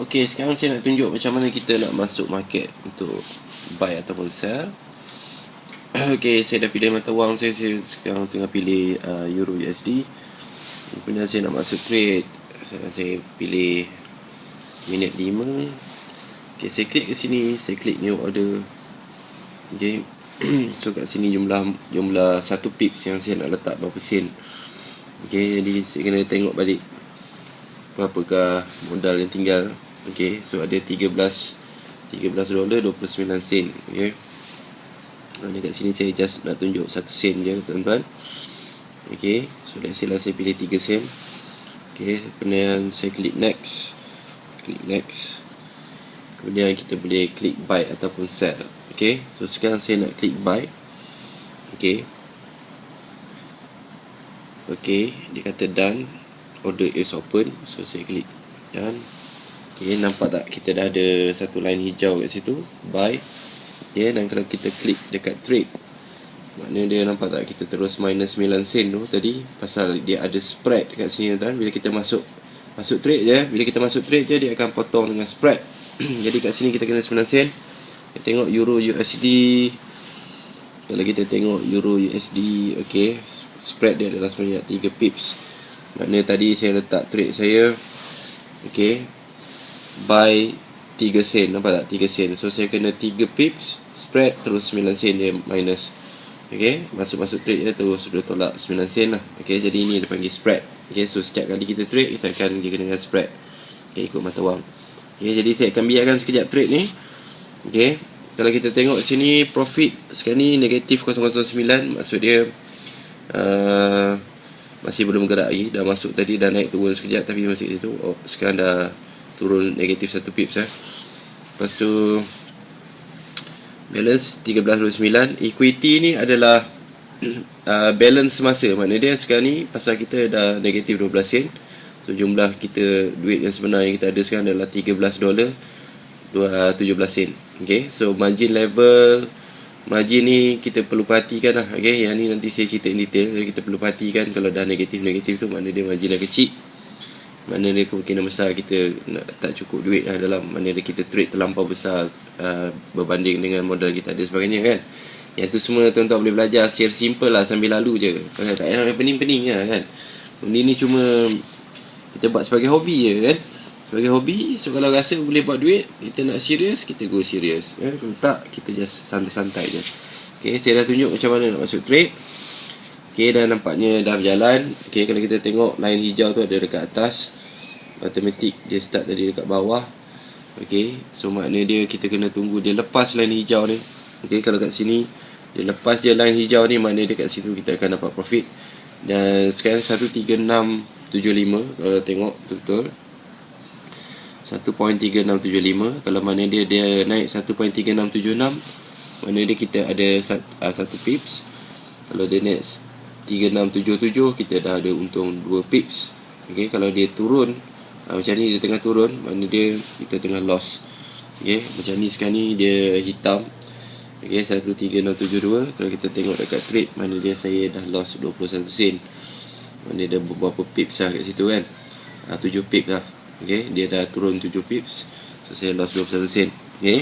Okey, sekarang saya nak tunjuk macam mana kita nak masuk market untuk buy ataupun sell. Okey, saya dah pilih mata wang saya, saya sekarang tengah pilih uh, Euro USD. Kemudian saya nak masuk trade. Saya, saya pilih minit 5. Okey, saya klik ke sini, saya klik new order. Okey. so kat sini jumlah jumlah satu pips yang saya nak letak berapa sen. Okey, jadi saya kena tengok balik berapakah modal yang tinggal Okay, so ada 13 13 dolar 29 sen Okay Nah, dekat sini saya just nak tunjuk 1 sen je tuan-tuan. Okay, so let's say lah saya pilih 3 sen. Okay, kemudian saya klik next. Klik next. Kemudian kita boleh klik buy ataupun sell Okay, so sekarang saya nak klik buy. Okay Okay, dia kata done. Order is open. So saya klik done Okay, nampak tak? Kita dah ada satu line hijau kat situ. Buy Okay, dan kalau kita klik dekat trade Maknanya dia nampak tak? Kita terus minus 9 sen tu tadi Pasal dia ada spread kat sini tuan Bila kita masuk masuk trade je Bila kita masuk trade je dia akan potong dengan spread. Jadi kat sini kita kena 9 sen. Kita tengok Euro USD Kalau kita tengok Euro USD Okay, spread dia adalah sebenarnya 3 pips. Maknanya tadi saya letak trade saya. Okay, buy 3 sen nampak tak? 3 sen. So saya kena 3 pips spread terus 9 sen dia minus. Okay, masuk-masuk trade je terus sudah tolak 9 sen lah. Okay, jadi ini dia panggil spread. Okay, so setiap kali kita trade kita akan dia dengan spread. Okay, ikut mata wang. Okay, jadi saya akan biarkan sekejap trade ni. Okay, kalau kita tengok sini profit sekarang ni negatif 009 maksud dia uh, masih belum gerak lagi. Dah masuk tadi dah naik turun sekejap tapi masih itu oh, sekarang dah turun negatif 1 pips eh. Lepas tu balance 13.29 equity ni adalah uh, balance semasa. Mana dia sekarang ni pasal kita dah negatif 12 sen. So jumlah kita duit yang sebenar yang kita ada sekarang adalah 13 dolar 17 sen. Okay? So margin level margin ni kita perlu perhatikan lah. Okay? Yang ni nanti saya cerita in detail. So, kita perlu perhatikan kalau dah negatif-negatif tu mana dia margin dah kecil mana dia kemungkinan besar kita tak cukup duit lah dalam mana dia kita trade terlampau besar uh, berbanding dengan modal kita ada sebagainya kan. Yang tu semua tuan-tuan boleh belajar secara simple lah sambil lalu je. Kan tak payah pening-pening lah kan. Benda ni cuma kita buat sebagai hobi je kan. Sebagai hobi so kalau rasa boleh buat duit kita nak serius kita go serius kan kalau tak kita just santai-santai je. Okay, saya dah tunjuk macam mana nak masuk trade. Okay, dah nampaknya dah berjalan. Okay, kalau kita tengok line hijau tu ada dekat atas automatic dia start tadi dekat bawah. Okey so maknanya dia kita kena tunggu dia lepas line hijau ni. Okey kalau kat sini dia lepas dia line hijau ni maknanya dekat situ kita akan dapat profit. Dan sekarang 13675 kalau tengok betul-betul. 1.3675 kalau mana dia dia naik 1.3676 mana dia kita ada uh, satu pips. Kalau dia naik 3677 kita dah ada untung 2 pips. Okey kalau dia turun ha, Macam ni dia tengah turun Mana dia kita tengah loss Okay Macam ni sekarang ni dia hitam. Okay 13672 Kalau kita tengok dekat trade Mana dia saya dah loss 21 sen. Mana dia beberapa pips lah kat situ kan? Ha, 7 pips lah. Okay Dia dah turun 7 pips So saya loss 21 sen. Okay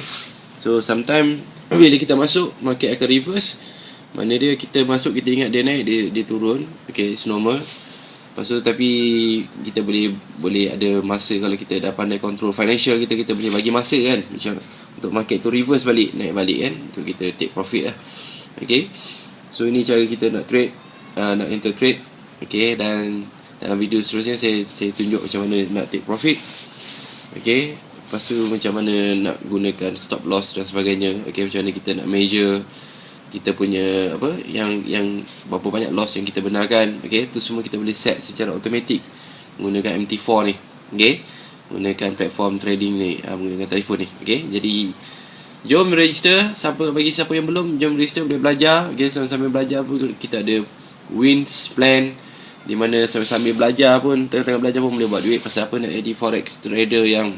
So sometime Bila kita masuk Market akan reverse. Mana dia kita masuk Kita ingat dia naik Dia, dia turun. Okay it's normal Lepas tu tapi kita boleh boleh ada masa kalau kita dah pandai control financial kita kita boleh bagi masa kan macam untuk market tu reverse balik naik balik kan untuk kita take profit lah. Okay. So ini cara kita nak trade uh, nak enter trade. Okay dan dalam video seterusnya saya saya tunjuk macam mana nak take profit. Okay. Lepas tu macam mana nak gunakan stop loss dan sebagainya. Okay macam mana kita nak measure kita punya apa yang yang berapa banyak loss yang kita benarkan. Okey tu semua kita boleh set secara automatik. Menggunakan MT4 ni. Okey menggunakan platform trading ni. Uh, menggunakan telefon ni. Okey jadi jom register. Siapa bagi siapa yang belum jom register. Boleh belajar. Okey sambil-sambil belajar pun kita ada wins plan. Di mana sambil-sambil belajar pun tengah-tengah belajar pun boleh buat duit. Pasal apa nak jadi forex trader yang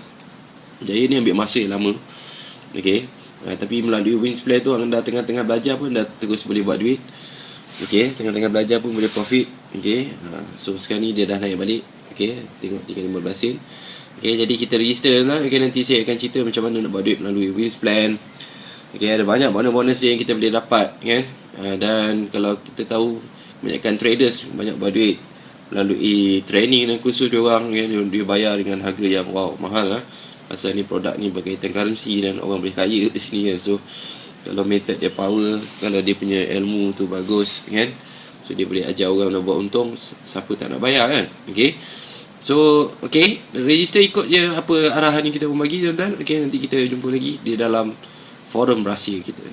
jaya ni ambil masa lama. Okey Ha, tapi melalui Wins Play tu anda tengah-tengah belajar pun dah terus boleh buat duit. Okey, tengah-tengah belajar pun boleh profit. Okey. Ha, so sekarang ni dia dah naik balik. Okey, tengok 315 sen. Okay, jadi kita register lah. Okay, nanti saya akan cerita macam mana nak buat duit melalui Wheels Plan. Okay, ada banyak bonus-bonus yang kita boleh dapat. Kan? Uh, dan kalau kita tahu, kebanyakan traders banyak buat duit melalui training dan kursus dia orang kan dia, bayar dengan harga yang wow mahal lah pasal ni produk ni berkaitan currency dan orang boleh kaya di sini kan so kalau method dia power kalau dia punya ilmu tu bagus kan so dia boleh ajar orang nak buat untung siapa tak nak bayar kan okay So, okay, register ikut je apa arahan yang kita membagi tuan-tuan. Okay, nanti kita jumpa lagi di dalam forum rahsia kita.